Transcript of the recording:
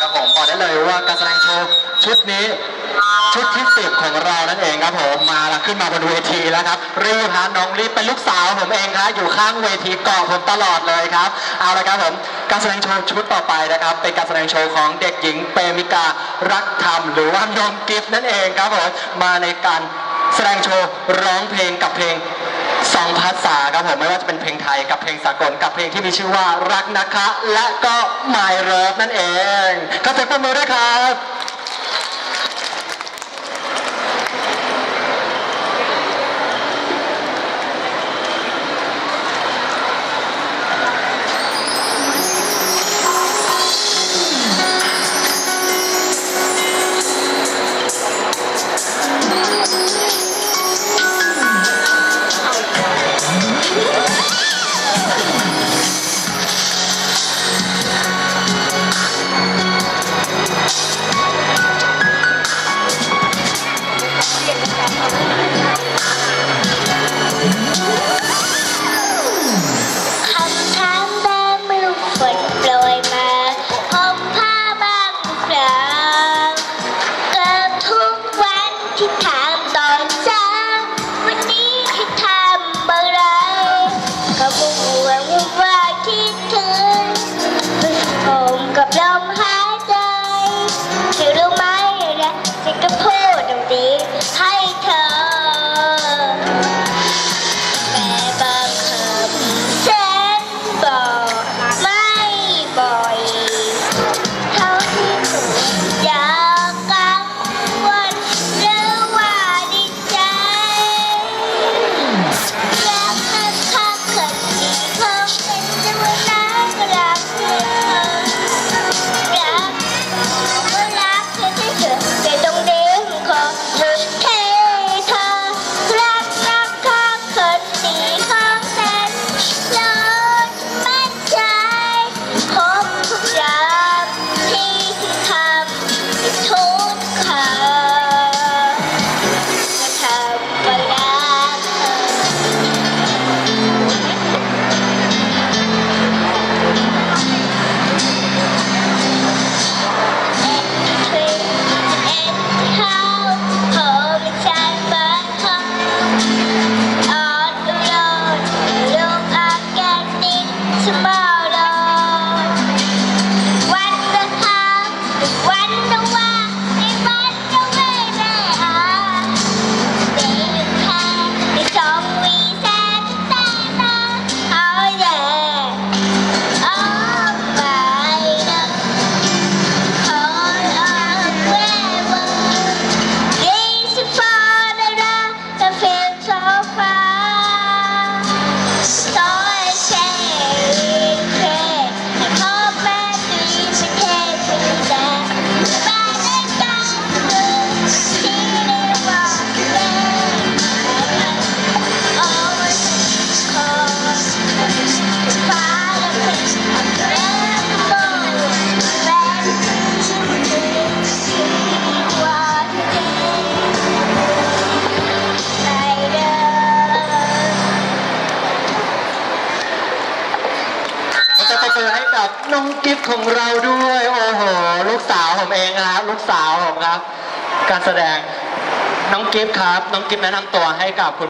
ครับผมบอกได้เลยว่าการแสดงโชว์ชุดนี้ ชุดที่สิบของเรานั่นเองครับผมมาแล้วขึ้นมาบนเวทีแล้วครับรีบฮะน้องรีบเป็นลูกสาวผมเองครับอยู่ข้างเวทีเกาะผมตลอดเลยครับ เอาละครับผมการแสดงโชว์ชุดต่อไปนะครับ เป็นการแสดงโชว์ของเด็กหญิงเปรมิการักธรรม หรือว่าน้องกิฟต์นั่นเองครับผมมาในการแสดงโชว์ร้องเพลงกับเพลง สองภาษาครับผมไม่ว่าจะเป็นเพลงไทยกับเพลงสากลกับเพลงที่มีชื่อว่ารักนะคะ และก็ My Love นั่นเองก็เสียงปรบมือด้วยครับ องกิฟต์ของเราด้วย โอ้โห ลูกสาวผมเองนะครับลูกสาวผมครับ การแสดงน้องกิฟต์ครับ น้องกิฟต์แนะนำตัวให้กับคุณ